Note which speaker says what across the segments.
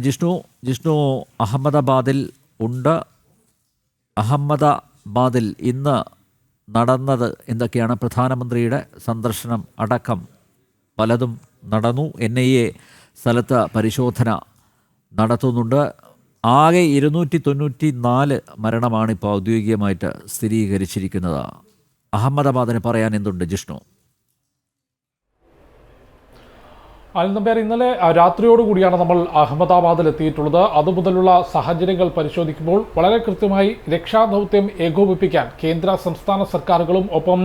Speaker 1: ജിഷ്ണു ജിഷ്ണു അഹമ്മദാബാദിൽ ഉണ്ട്. അഹമ്മദാബാദിൽ ഇന്ന് നടന്നത് എന്തൊക്കെയാണ്? പ്രധാനമന്ത്രിയുടെ സന്ദർശനം അടക്കം പലതും നടന്നു. എൻ ഐ എ സ്ഥലത്ത് പരിശോധന നടത്തുന്നുണ്ട്. ആകെ ഇരുന്നൂറ്റി തൊണ്ണൂറ്റി നാല് മരണമാണ് ഇപ്പോൾ ഔദ്യോഗികമായിട്ട് സ്ഥിരീകരിച്ചിരിക്കുന്നത്. അഹമ്മദാബാദിന് പറയാൻ എന്തുണ്ട് ജിഷ്ണു?
Speaker 2: അനന്തമ്പേർ ഇന്നലെ രാത്രിയോടുകൂടിയാണ് നമ്മൾ അഹമ്മദാബാദിൽ എത്തിയിട്ടുള്ളത്. അതുമുതലുള്ള സാഹചര്യങ്ങൾ പരിശോധിക്കുമ്പോൾ വളരെ കൃത്യമായി രക്ഷാദൗത്യം ഏകോപിപ്പിക്കാൻ കേന്ദ്ര സംസ്ഥാന സർക്കാരുകളും ഒപ്പം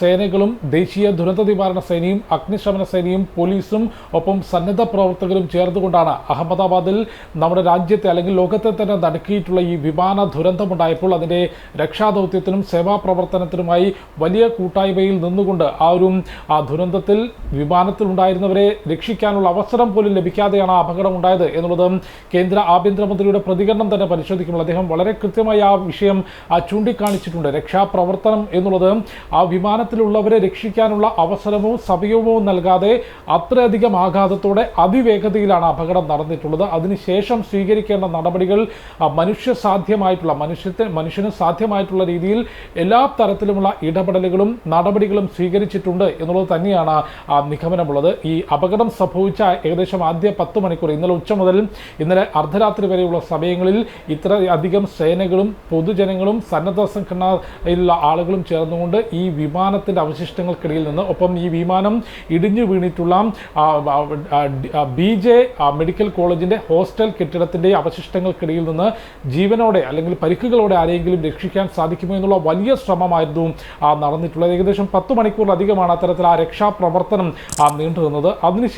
Speaker 2: സേനകളും ദേശീയ ദുരന്ത നിവാരണ സേനയും അഗ്നിശമന സേനയും പോലീസും ഒപ്പം സന്നദ്ധ പ്രവർത്തകരും ചേർന്നുകൊണ്ടാണ് അഹമ്മദാബാദിൽ നമ്മുടെ രാജ്യത്തെ അല്ലെങ്കിൽ ലോകത്തെ തന്നെ നടക്കിയിട്ടുള്ള ഈ വിമാന ദുരന്തമുണ്ടായപ്പോൾ അതിന്റെ രക്ഷാദൗത്യത്തിനും സേവാ പ്രവർത്തനത്തിനുമായി വലിയ കൂട്ടായ്മയിൽ നിന്നുകൊണ്ട് ആ ഒരു ആ ദുരന്തത്തിൽ വിമാനത്തിലുണ്ടായിരുന്നവരെ രക്ഷിക്കാനുള്ള അവസരം പോലും ലഭിക്കാതെയാണ് ആ അപകടം ഉണ്ടായത് എന്നുള്ളത് കേന്ദ്ര ആഭ്യന്തരമന്ത്രിയുടെ പ്രതികരണം തന്നെ പരിശോധിക്കുമ്പോൾ അദ്ദേഹം വളരെ കൃത്യമായി ആ വിഷയം ചൂണ്ടിക്കാണിച്ചിട്ടുണ്ട്. രക്ഷാപ്രവർത്തനം എന്നുള്ളത് ആ വിമാനത്തിലുള്ളവരെ രക്ഷിക്കാനുള്ള അവസരമോ സമയവും നൽകാതെ അത്രയധികം ആഘാതത്തോടെ അതിവേഗതയിലാണ് അപകടം നടന്നിട്ടുള്ളത്. അതിനുശേഷം സ്വീകരിക്കേണ്ട നടപടികൾ മനുഷ്യ സാധ്യമായിട്ടുള്ള മനുഷ്യത്തെ മനുഷ്യന് സാധ്യമായിട്ടുള്ള രീതിയിൽ എല്ലാ തരത്തിലുമുള്ള ഇടപെടലുകളും നടപടികളും സ്വീകരിച്ചിട്ടുണ്ട് എന്നുള്ളത് തന്നെയാണ് നിഗമനമുള്ളത്. ഈ അപകടം സംഭവിച്ച ഏകദേശം ആദ്യ പത്ത് മണിക്കൂർ ഇന്നലെ ഉച്ച മുതൽ ഇന്നലെ അർദ്ധരാത്രി വരെയുള്ള സമയങ്ങളിൽ ഇത്ര അധികം സേനകളും പൊതുജനങ്ങളും സന്നദ്ധ സംഘടനയിലുള്ള ആളുകളും ചേർന്നുകൊണ്ട് ഈ വിമാനത്തിന്റെ അവശിഷ്ടങ്ങൾക്കിടയിൽ നിന്ന് ഒപ്പം ഈ വിമാനം ഇടിഞ്ഞു വീണിട്ടുള്ള ബി ജെ മെഡിക്കൽ കോളേജിന്റെ ഹോസ്റ്റൽ കെട്ടിടത്തിന്റെ അവശിഷ്ടങ്ങൾക്കിടയിൽ നിന്ന് ജീവനോടെ അല്ലെങ്കിൽ പരിക്കുകളോടെ ആരെങ്കിലും രക്ഷിക്കാൻ സാധിക്കുമോ എന്നുള്ള വലിയ ശ്രമമായിരുന്നു നടന്നിട്ടുള്ളത്. ഏകദേശം പത്ത് മണിക്കൂറിലധികമാണ് അത്തരത്തിൽ ആ രക്ഷാപ്രവർത്തനം നീണ്ടു നിന്നത് അതിനുശേഷം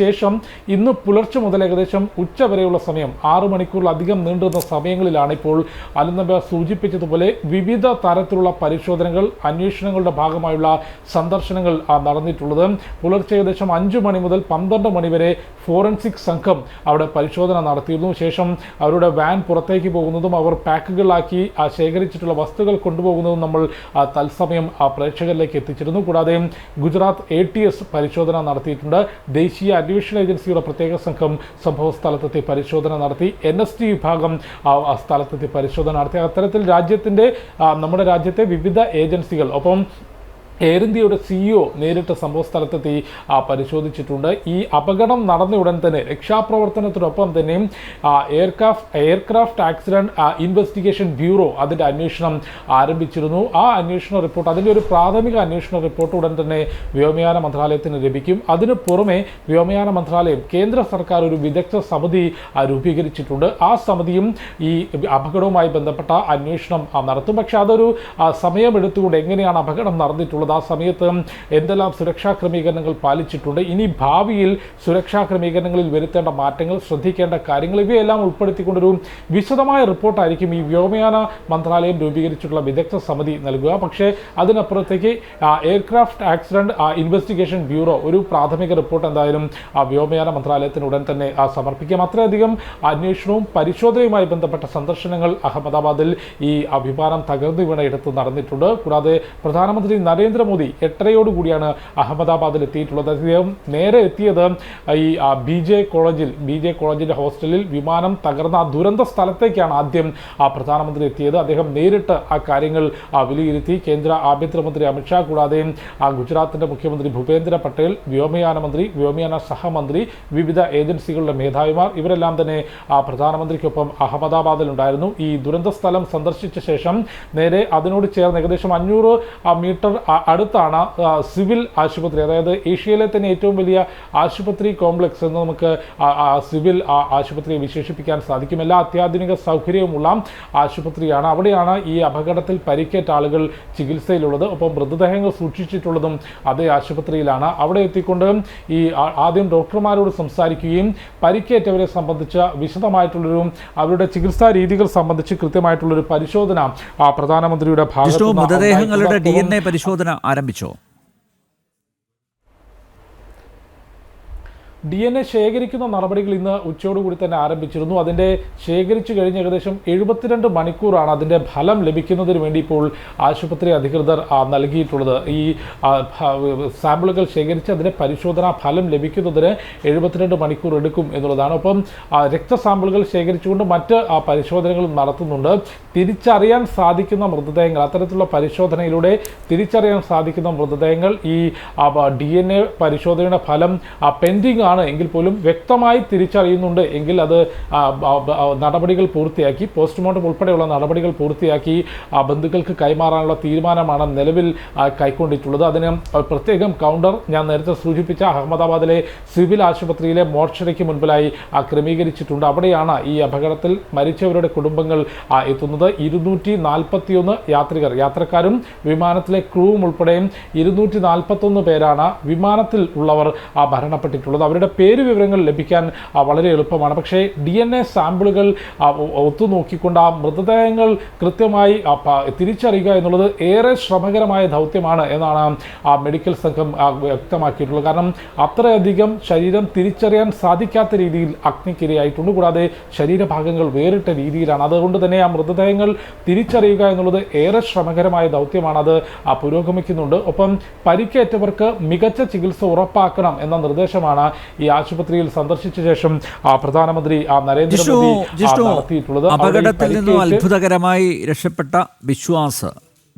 Speaker 2: ഇന്ന് പുലർച്ചെ മുതൽ ഏകദേശം ഉച്ച വരെയുള്ള സമയം ആറ് മണിക്കൂറിലധികം നീണ്ടുന്ന സമയങ്ങളിലാണ് ഇപ്പോൾ അലനബ സൂചിപ്പിച്ചതുപോലെ വിവിധ തരത്തിലുള്ള പരിശോധനകൾ അന്വേഷണങ്ങളുടെ ഭാഗമായുള്ള സന്ദർശനങ്ങൾ നടന്നിട്ടുള്ളത്. പുലർച്ചെ ഏകദേശം അഞ്ചു മണി മുതൽ പന്ത്രണ്ട് മണി വരെ ഫോറൻസിക് സംഘം അവിടെ പരിശോധന നടത്തിയിരുന്നു. ശേഷം അവരുടെ വാൻ പുറത്തേക്ക് പോകുന്നതും അവർ പാക്കുകളാക്കി ശേഖരിച്ചിട്ടുള്ള വസ്തുക്കൾ കൊണ്ടുപോകുന്നതും നമ്മൾ തത്സമയം പ്രേക്ഷകരിലേക്ക് എത്തിച്ചിരുന്നു. കൂടാതെ ഗുജറാത്ത് എ ടി എസ് പരിശോധന നടത്തിയിട്ടുണ്ട്. ദേശീയ അന്വേഷണ ഏജൻസിയുടെ പ്രത്യേക സംഘം സംഭവ സ്ഥലത്തെത്തി പരിശോധന നടത്തി. എൻ എസ് ടി വിഭാഗം സ്ഥലത്തെത്തി പരിശോധന നടത്തി. അത്തരത്തിൽ രാജ്യത്തിന്റെ നമ്മുടെ രാജ്യത്തെ വിവിധ ഏജൻസികൾ ഒപ്പം എയർ ഇന്ത്യയുടെ സിഇഒ നേരിട്ട് സംഭവ സ്ഥലത്തെത്തി പരിശോധിച്ചിട്ടുണ്ട്. ഈ അപകടം നടന്ന ഉടൻ തന്നെ രക്ഷാപ്രവർത്തനത്തിനൊപ്പം തന്നെ aircraft aircraft accident investigation bureau അതിന്റെ അന്വേഷണം ആരംഭിച്ചിരുന്നു. ആ അന്വേഷണ റിപ്പോർട്ട് അതിന്റെ ഒരു പ്രാഥമിക അന്വേഷണ റിപ്പോർട്ട് ഉടൻ തന്നെ വ്യോമയാന മന്ത്രാലയത്തിന് ലഭിക്കും. അതിനു പുറമെ വ്യോമയാന മന്ത്രാലയം കേന്ദ്ര സർക്കാർ ഒരു വിദഗ്ധ സമിതി രൂപീകരിച്ചിട്ടുണ്ട്. ആ സമിതിയും ഈ അപകടവുമായി ബന്ധപ്പെട്ട അന്വേഷണം നടത്തും. പക്ഷെ അതൊരു സമയമെടുത്തുകൊണ്ട് എങ്ങനെയാണ് അപകടം നടന്നിട്ടുള്ളത് ആ സമയത്ത് എന്തെല്ലാം സുരക്ഷാ ക്രമീകരണങ്ങൾ പാലിച്ചിട്ടുണ്ട്. ഇനി ഭാവിയിൽ സുരക്ഷാ ക്രമീകരണങ്ങളിൽ വരുത്തേണ്ട മാറ്റങ്ങൾ ശ്രദ്ധിക്കേണ്ട കാര്യങ്ങൾ ഇവയെല്ലാം ഉൾപ്പെടുത്തിക്കൊണ്ടൊരു വിശദമായ റിപ്പോർട്ടായിരിക്കും ഈ വ്യോമയാന മന്ത്രാലയം രൂപീകരിച്ചിട്ടുള്ള വിദഗ്ധ സമിതി നൽകുക. പക്ഷേ അതിനപ്പുറത്തേക്ക് എയർക്രാഫ്റ്റ് ആക്സിഡന്റ് ഇൻവെസ്റ്റിഗേഷൻ ബ്യൂറോ ഒരു പ്രാഥമിക റിപ്പോർട്ട് എന്തായാലും ആ, വ്യോമയാന മന്ത്രാലയത്തിന് ഉടൻ തന്നെ സമർപ്പിക്കാം. അത്രയധികം അന്വേഷണവും പരിശോധനയുമായി ബന്ധപ്പെട്ട സന്ദർശനങ്ങൾ അഹമ്മദാബാദിൽ ഈ അഭിമാനം തകർന്നു വീണ ഇടത്ത് നടന്നിട്ടുണ്ട്. കൂടാതെ പ്രധാനമന്ത്രി നരേന്ദ്രമോദി എട്ടരയോടുകൂടിയാണ് അഹമ്മദാബാദിൽ എത്തിയിട്ടുള്ളത്. അദ്ദേഹം നേരെ എത്തിയത് ഈ ബി ജെ കോളേജിൽ. ബി ജെ കോളേജിന്റെ ഹോസ്റ്റലിൽ വിമാനം തകർന്ന ആ ദുരന്ത സ്ഥലത്തേക്കാണ് ആദ്യം ആ പ്രധാനമന്ത്രി എത്തിയത്. അദ്ദേഹം നേരിട്ട് ആ കാര്യങ്ങൾ വിലയിരുത്തി. കേന്ദ്ര ആഭ്യന്തരമന്ത്രി അമിത്ഷാ കൂടാതെ ആ ഗുജറാത്തിന്റെ മുഖ്യമന്ത്രി ഭൂപേന്ദ്ര പട്ടേൽ വ്യോമയാന മന്ത്രി വ്യോമയാന സഹമന്ത്രി വിവിധ ഏജൻസികളുടെ മേധാവിമാർ ഇവരെല്ലാം തന്നെ ആ പ്രധാനമന്ത്രിക്കൊപ്പം അഹമ്മദാബാദിൽ ഉണ്ടായിരുന്നു ഈ ദുരന്ത സ്ഥലം സന്ദർശിച്ച ശേഷം നേരെ അതിനോട് ചേർന്ന് ഏകദേശം അഞ്ഞൂറ് മീറ്റർ അടുത്താണ് സിവിൽ ആശുപത്രി അതായത് ഏഷ്യയിലെ തന്നെ ഏറ്റവും വലിയ ആശുപത്രി കോംപ്ലക്സ് എന്ന് നമുക്ക് സിവിൽ ആശുപത്രിയെ വിശേഷിപ്പിക്കാൻ സാധിക്കും. എല്ലാ അത്യാധുനിക സൗകര്യവുമുള്ള ആശുപത്രിയാണ്. അവിടെയാണ് ഈ അപകടത്തിൽ പരിക്കേറ്റ ആളുകൾ ചികിത്സയിലുള്ളത്. ഒപ്പം മൃതദേഹങ്ങൾ സൂക്ഷിച്ചിട്ടുള്ളതും അതേ ആശുപത്രിയിലാണ്. അവിടെ എത്തിക്കൊണ്ട് ഈ ആദ്യം ഡോക്ടർമാരോട് സംസാരിക്കുകയും പരിക്കേറ്റവരെ സംബന്ധിച്ച വിശദമായിട്ടുള്ളൊരു അവരുടെ ചികിത്സാ രീതികൾ സംബന്ധിച്ച് കൃത്യമായിട്ടുള്ളൊരു പരിശോധന ആ പ്രധാനമന്ത്രിയുടെ ഭാഗത്ത്
Speaker 1: മൃതദേഹങ്ങളുടെ ഡി എൻ എ പരിശോധന. ആരംഭിച്ചോ?
Speaker 2: ഡി എൻ എ ശേഖരിക്കുന്ന നടപടികൾ ഇന്ന് ഉച്ചയോടുകൂടി തന്നെ ആരംഭിച്ചിരുന്നു. അതിന്റെ ശേഖരിച്ചു കഴിഞ്ഞ് ഏകദേശം എഴുപത്തിരണ്ട് മണിക്കൂറാണ് അതിന്റെ ഫലം ലഭിക്കുന്നതിന് വേണ്ടി ഇപ്പോൾ ആശുപത്രി അധികൃതർ നൽകിയിട്ടുള്ളത്. ഈ സാമ്പിളുകൾ ശേഖരിച്ച് അതിന്റെ പരിശോധനാ ഫലം ലഭിക്കുന്നതിന് എഴുപത്തിരണ്ട് മണിക്കൂർ എടുക്കും എന്നുള്ളതാണ്. ഒപ്പം രക്തസാമ്പിളുകൾ ശേഖരിച്ചുകൊണ്ട് മറ്റ് പരിശോധനകളും നടത്തുന്നുണ്ട്. തിരിച്ചറിയാൻ സാധിക്കുന്ന മൃതദേഹങ്ങൾ അത്തരത്തിലുള്ള പരിശോധനയിലൂടെ തിരിച്ചറിയാൻ സാധിക്കുന്ന മൃതദേഹങ്ങൾ ഈ ഡി എൻ എ പരിശോധനയുടെ ഫലം പെൻഡിങ് ആണ്. എങ്കിൽ പോലും വ്യക്തമായി തിരിച്ചറിയുന്നുണ്ട്. എങ്കിൽ അത് നടപടികൾ പൂർത്തിയാക്കി പോസ്റ്റ്മോർട്ടം ഉൾപ്പെടെയുള്ള നടപടികൾ പൂർത്തിയാക്കി ബന്ധുക്കൾക്ക് കൈമാറാനുള്ള തീരുമാനമാണ് നിലവിൽ കൈക്കൊണ്ടിട്ടുള്ളത്. അതിന് പ്രത്യേകം കൗണ്ടർ ഞാൻ നേരത്തെ സൂചിപ്പിച്ച അഹമ്മദാബാദിലെ സിവിൽ ആശുപത്രിയിലെ മോർച്ചറിക്ക് മുൻപിലായി ക്രമീകരിച്ചിട്ടുണ്ട്. അവിടെയാണ് ഈ അപകടത്തിൽ മരിച്ചവരുടെ കുടുംബങ്ങൾ ആ, ഇരുന്നൂറ്റി നാൽപ്പത്തിയൊന്ന് യാത്രികർ. യാത്രക്കാരും വിമാനത്തിലെ ക്രൂവും ഉൾപ്പെടെ ഇരുന്നൂറ്റി നാൽപ്പത്തൊന്ന് പേരാണ് വിമാനത്തിൽ ഉള്ളവർ മരണപ്പെട്ടിട്ടുള്ളത് അവരുടെ പേര് വിവരങ്ങൾ ലഭിക്കാൻ വളരെ എളുപ്പമാണ്. പക്ഷേ ഡി എൻ എ സാമ്പിളുകൾ ഒത്തുനോക്കിക്കൊണ്ട് ആ മൃതദേഹങ്ങൾ കൃത്യമായി തിരിച്ചറിയുക എന്നുള്ളത് ഏറെ ശ്രമകരമായ ദൗത്യമാണ് എന്നാണ് ആ മെഡിക്കൽ സംഘം വ്യക്തമാക്കിയിട്ടുള്ളത്. കാരണം അത്രയധികം ശരീരം തിരിച്ചറിയാൻ സാധിക്കാത്ത രീതിയിൽ അഗ്നിക്കിരയായിട്ടുണ്ട്. കൂടാതെ ശരീരഭാഗങ്ങൾ വേറിട്ട രീതിയിലാണ്. അതുകൊണ്ട് തന്നെ ആ മൃതദേഹങ്ങൾ തിരിച്ചറിയുക എന്നുള്ളത് ഏറെ ശ്രമകരമായ ദൗത്യമാണ് അത് പുരോഗമിക്കുന്നുണ്ട്. ഒപ്പം പരിക്കേറ്റവർക്ക് മികച്ച ചികിത്സ ഉറപ്പാക്കണം എന്ന നിർദ്ദേശമാണ് ഈ ആശുപത്രിയിൽ സന്ദർശിച്ച ശേഷം പ്രധാനമന്ത്രി നരേന്ദ്രമോദി നടത്തിയിട്ടുള്ളത്.
Speaker 1: അപകടത്തിൽ നിന്നും അത്ഭുതകരമായി രക്ഷപ്പെട്ട വിശ്വാസ്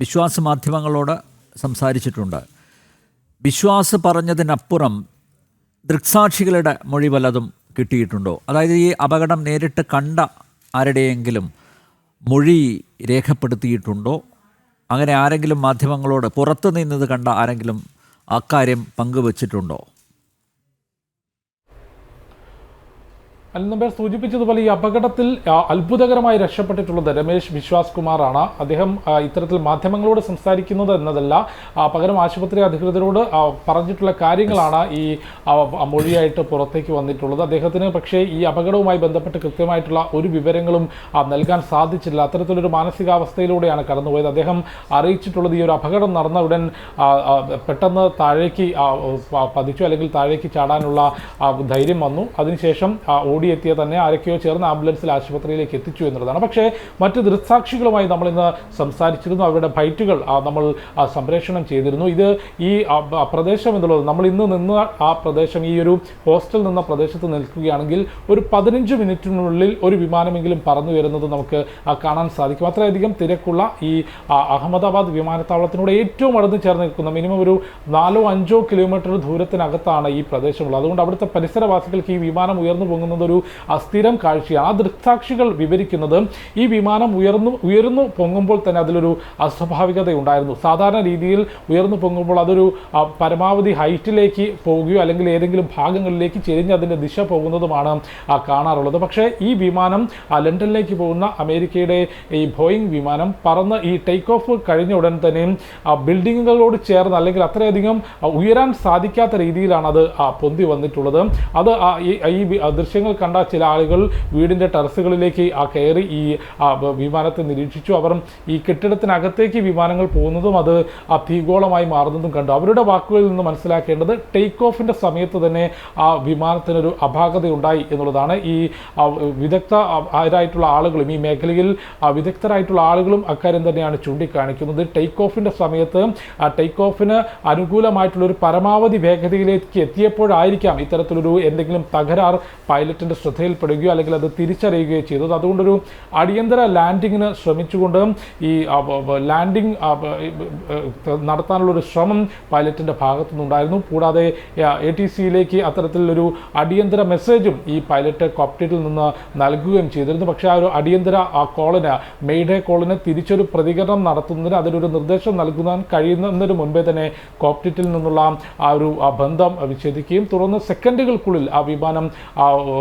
Speaker 1: വിശ്വാസ മാധ്യമങ്ങളോട് സംസാരിച്ചിട്ടുണ്ട്. വിശ്വാസ് പറഞ്ഞതിനപ്പുറം ദൃക്സാക്ഷികളുടെ മൊഴി വല്ലതും കിട്ടിയിട്ടുണ്ടോ? അതായത് ഈ അപകടം നേരിട്ട് കണ്ട ആരുടെയെങ്കിലും മൊഴി രേഖപ്പെടുത്തിയിട്ടുണ്ടോ? അങ്ങനെ ആരെങ്കിലും മാധ്യമങ്ങളോട് പുറത്തു നിന്നത് കണ്ട ആരെങ്കിലും അക്കാര്യം പങ്കുവച്ചിട്ടുണ്ടോ?
Speaker 2: അൽനമ്പേർ സൂചിപ്പിച്ചതുപോലെ ഈ അപകടത്തിൽ അത്ഭുതകരമായി രക്ഷപ്പെട്ടിട്ടുള്ളത് രമേശ് വിശ്വാസ് കുമാറാണ്. അദ്ദേഹം ഇത്തരത്തിൽ മാധ്യമങ്ങളോട് സംസാരിക്കുന്നത് എന്നതല്ല പകരം ആശുപത്രി അധികൃതരോട് പറഞ്ഞിട്ടുള്ള കാര്യങ്ങളാണ് ഈ മൊഴിയായിട്ട് പുറത്തേക്ക് വന്നിട്ടുള്ളത്. അദ്ദേഹത്തിന് പക്ഷേ ഈ അപകടവുമായി ബന്ധപ്പെട്ട് കൃത്യമായിട്ടുള്ള ഒരു വിവരങ്ങളും നൽകാൻ സാധിച്ചില്ല. അത്തരത്തിലൊരു മാനസികാവസ്ഥയിലൂടെയാണ് കടന്നുപോയത്. അദ്ദേഹം അറിയിച്ചിട്ടുള്ളത് ഈ ഒരു അപകടം നടന്ന ഉടൻ പെട്ടെന്ന് താഴേക്ക് പതിച്ചു അല്ലെങ്കിൽ താഴേക്ക് ചാടാനുള്ള ധൈര്യം വന്നു. അതിനുശേഷം ഓടിയെത്തിയ തന്നെ ആരൊക്കെയോ ചേർന്ന് ആംബുലൻസിൽ ആശുപത്രിയിലേക്ക് എത്തിച്ചു എന്നുള്ളതാണ്. പക്ഷേ മറ്റ് ദൃക്സാക്ഷികളുമായി നമ്മൾ ഇന്ന് സംസാരിച്ചിരുന്നു. അവരുടെ ഫൈറ്റുകൾ നമ്മൾ സംപ്രേഷണം ചെയ്തിരുന്നു. ഇത് ഈ പ്രദേശം എന്നുള്ളത് നമ്മൾ ഇന്ന് നിന്ന് ആ പ്രദേശം ഈ ഒരു ഹോസ്റ്റൽ നിന്ന പ്രദേശത്ത് നിൽക്കുകയാണെങ്കിൽ ഒരു പതിനഞ്ച് മിനിറ്റിനുള്ളിൽ ഒരു വിമാനമെങ്കിലും പറന്നു വരുന്നത് നമുക്ക് കാണാൻ സാധിക്കും. അത്രയധികം തിരക്കുള്ള ഈ അഹമ്മദാബാദ് വിമാനത്താവളത്തിനോട് ഏറ്റവും അടുത്ത് ചേർന്ന് നിൽക്കുന്ന മിനിമം ഒരു നാലോ അഞ്ചോ കിലോമീറ്റർ ദൂരത്തിനകത്താണ് ഈ പ്രദേശമുള്ളത്. അതുകൊണ്ട് അവിടുത്തെ പരിസരവാസികൾക്ക് ഈ വിമാനം ഉയർന്നു പൊങ്ങുന്നത് ഒരു അസ്ഥിരം കാഴ്ച. ആ ദൃക്സാക്ഷികൾ വിവരിക്കുന്നത് ഈ വിമാനം ഉയർന്നു ഉയർന്നു പൊങ്ങുമ്പോൾ തന്നെ അതിലൊരു അസ്വാഭാവികത ഉണ്ടായിരുന്നു. സാധാരണ രീതിയിൽ ഉയർന്നു പൊങ്ങുമ്പോൾ അതൊരു പരമാവധി ഹൈറ്റിലേക്ക് പോവുകയോ അല്ലെങ്കിൽ ഏതെങ്കിലും ഭാഗങ്ങളിലേക്ക് ചെരിഞ്ഞ് അതിന്റെ ദിശ പോകുന്നതുമാണ് കാണാറുള്ളത്. പക്ഷേ ഈ വിമാനം ലണ്ടനിലേക്ക് പോകുന്ന അമേരിക്കയുടെ ഈ ബോയിങ് വിമാനം പറന്ന് ഈ ടേക്ക് ഓഫ് കഴിഞ്ഞ ഉടൻ തന്നെ ബിൽഡിങ്ങുകളോട് ചേർന്ന് അല്ലെങ്കിൽ അത്രയധികം ഉയരാൻ സാധിക്കാത്ത രീതിയിലാണ് അത് പൊന്തി വന്നിട്ടുള്ളത്. അത് ഈ ദൃശ്യങ്ങൾ കണ്ട ചില ആളുകൾ വീടിന്റെ ടെറസുകളിലേക്ക് ആ കയറി ഈ വിമാനത്തെ നിരീക്ഷിച്ചു. അവർ ഈ കെട്ടിടത്തിനകത്തേക്ക് വിമാനങ്ങൾ പോകുന്നതും അത് ആ തീഗോളമായി മാറുന്നതും കണ്ടു. അവരുടെ വാക്കുകളിൽ നിന്ന് മനസ്സിലാക്കേണ്ടത് ടേക്ക് ഓഫിന്റെ സമയത്ത് തന്നെ ആ വിമാനത്തിനൊരു അപാകത ഉണ്ടായി എന്നുള്ളതാണ്. ഈ വിദഗ്ധ ആരായിട്ടുള്ള ആളുകളും ഈ മേഖലയിൽ വിദഗ്ധരായിട്ടുള്ള ആളുകളും അക്കാര്യം തന്നെയാണ് ചൂണ്ടിക്കാണിക്കുന്നത്. ടേക്ക് ഓഫിന്റെ സമയത്ത് ആ ടേക്ക് ഓഫിന് അനുകൂലമായിട്ടുള്ള ഒരു പരമാവധി വേഗതയിലേക്ക് എത്തിയപ്പോഴായിരിക്കാം ഇത്തരത്തിലൊരു എന്തെങ്കിലും തകരാർ പൈലറ്റിന്റെ ശ്രദ്ധയിൽപ്പെടുകയോ അല്ലെങ്കിൽ അത് തിരിച്ചറിയുകയോ ചെയ്തത്. അതുകൊണ്ടൊരു അടിയന്തര ലാൻഡിങ്ങിന് ശ്രമിച്ചുകൊണ്ട് ഈ ലാൻഡിംഗ് ആ, ബ- ഈ, ബ- ബ- നടത്താനുള്ള ഒരു ശ്രമം പൈലറ്റിന്റെ ഭാഗത്തു നിന്നുണ്ടായിരുന്നു കൂടാതെ എ ടി സിയിലേക്ക് അത്തരത്തിലൊരു അടിയന്തര മെസ്സേജും ഈ പൈലറ്റ് കോപ്റ്റേറ്റിൽ നിന്ന് നൽകുകയും ചെയ്തിരുന്നു. പക്ഷേ ആ ഒരു അടിയന്തര ആ കോളിന് മെയ്ഡേ കോളിന് തിരിച്ചൊരു പ്രതികരണം നടത്തുന്നതിന് അതിനൊരു നിർദ്ദേശം നൽകുവാൻ കഴിയുന്നതിന് മുൻപേ തന്നെ കോപ്റ്റേറ്റിൽ നിന്നുള്ള ആ ഒരു ബന്ധം വിച്ഛേദിക്കുകയും തുടർന്ന് സെക്കൻഡുകൾക്കുള്ളിൽ ആ വിമാനം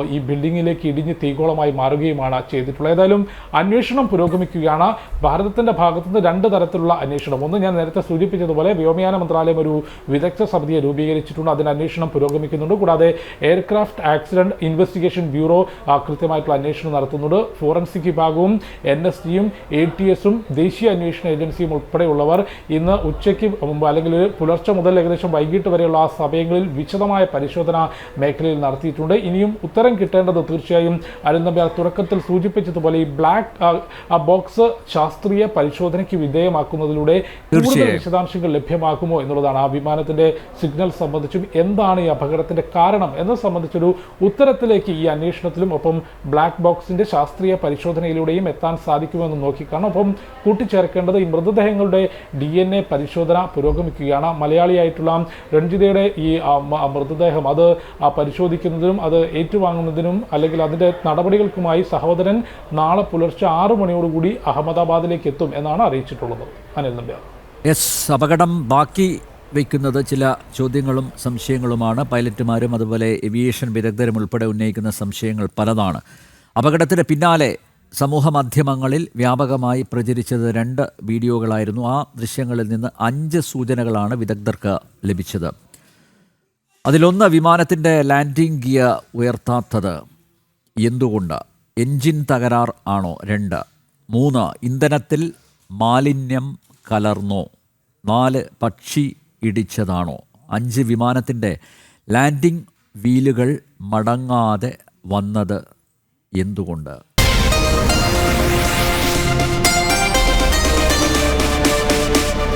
Speaker 2: ഈ ഈ ബിൽഡിങ്ങിലേക്ക് ഇടിഞ്ഞ് തീകോളമായി മാറുകയുമാണ് ചെയ്തിട്ടുള്ളത്. ഏതായാലും അന്വേഷണം പുരോഗമിക്കുകയാണ്. ഭാരതത്തിന്റെ ഭാഗത്തുനിന്ന് രണ്ട് തരത്തിലുള്ള അന്വേഷണം. ഒന്ന് ഞാൻ നേരത്തെ സൂചിപ്പിച്ചതുപോലെ വ്യോമയാന മന്ത്രാലയം ഒരു വിദഗ്ധ സമിതിയെ രൂപീകരിച്ചിട്ടുണ്ട്. അതിന് അന്വേഷണം പുരോഗമിക്കുന്നുണ്ട്. കൂടാതെ എയർക്രാഫ്റ്റ് ആക്സിഡന്റ് ഇൻവെസ്റ്റിഗേഷൻ ബ്യൂറോ കൃത്യമായിട്ടുള്ള അന്വേഷണം നടത്തുന്നുണ്ട്. ഫോറൻസിക് വിഭാഗവും എൻ എസ് ടിയും എ ടി എസും ദേശീയ അന്വേഷണ ഏജൻസിയും ഉൾപ്പെടെയുള്ളവർ ഇന്ന് ഉച്ചയ്ക്ക് മുമ്പ് അല്ലെങ്കിൽ പുലർച്ചെ മുതൽ ഏകദേശം വൈകിട്ട് വരെയുള്ള ആ സമയങ്ങളിൽ വിശദമായ പരിശോധന മേഖലയിൽ നടത്തിയിട്ടുണ്ട്. ഇനിയും ഉത്തരം കിട്ടേണ്ടത് തീർച്ചയായും. അരുൺ നമ്പ്യാർ തുടക്കത്തിൽ സൂചിപ്പിച്ചതുപോലെ ഈ ബ്ലാക്ക് ബോക്സ് ശാസ്ത്രീയ പരിശോധനയ്ക്ക് വിധേയമാക്കുന്നതിലൂടെ കൂടുതൽ. വിശദാംശങ്ങൾ ലഭ്യമാക്കുമോ എന്നുള്ളതാണ് ആ വിമാനത്തിന്റെ സിഗ്നൽ സംബന്ധിച്ചും എന്താണ് ഈ അപകടത്തിന്റെ കാരണം എന്നത് സംബന്ധിച്ചൊരു ഉത്തരത്തിലേക്ക് ഈ അന്വേഷണത്തിലും ഒപ്പം ബ്ലാക്ക് ബോക്സിന്റെ ശാസ്ത്രീയ പരിശോധനയിലൂടെയും എത്താൻ സാധിക്കുമെന്ന് നോക്കിക്കാണും. ഒപ്പം കൂട്ടിച്ചേർക്കേണ്ടത് ഈ മൃതദേഹങ്ങളുടെ ഡി എൻ എ പരിശോധന പുരോഗമിക്കുകയാണ്. മലയാളിയായിട്ടുള്ള രഞ്ജിതയുടെ ഈ മൃതദേഹം അത് പരിശോധിക്കുന്നതിനും അത് ഏറ്റുവാങ്ങുന്നതിനും അല്ലെങ്കിൽ അതിന്റെ നടപടികൾക്കുമായി സഹോദരൻ നാളെ പുലർച്ചെ ആറു മണിയോടുകൂടി അഹമ്മദാബാദിലേക്ക് എത്തും എന്നാണ് അറിയിച്ചിട്ടുള്ളത്. അനിൽ നമ്പ്യാർ.
Speaker 1: എസ് അപകടം ബാക്കി വയ്ക്കുന്നത് ചില ചോദ്യങ്ങളും സംശയങ്ങളുമാണ്. പൈലറ്റുമാരും അതുപോലെ ഏവിയേഷൻ വിദഗ്ധരും ഉൾപ്പെടെ ഉന്നയിക്കുന്ന സംശയങ്ങൾ പലതാണ്. അപകടത്തിന് പിന്നാലെ സമൂഹ മാധ്യമങ്ങളിൽ വ്യാപകമായി പ്രചരിച്ചത് രണ്ട് വീഡിയോകളായിരുന്നു. ആ ദൃശ്യങ്ങളിൽ നിന്ന് അഞ്ച് സൂചനകളാണ് വിദഗ്ധർക്ക് ലഭിച്ചത്. അതിലൊന്ന് വിമാനത്തിന്റെ ലാൻഡിംഗ് ഗിയർ ഉയർത്താത്തത് എന്തുകൊണ്ട്? എൻജിൻ തകരാർ ആണോ? രണ്ട്. മൂന്ന്. ഇന്ധനത്തിൽ മാലിന്യം കലർന്നോ? നാല്. പക്ഷി ഇടിച്ചതാണോ? അഞ്ച്. വിമാനത്തിന്റെ ലാൻഡിംഗ് വീലുകൾ മടങ്ങാതെ വന്നത് എന്തുകൊണ്ട്?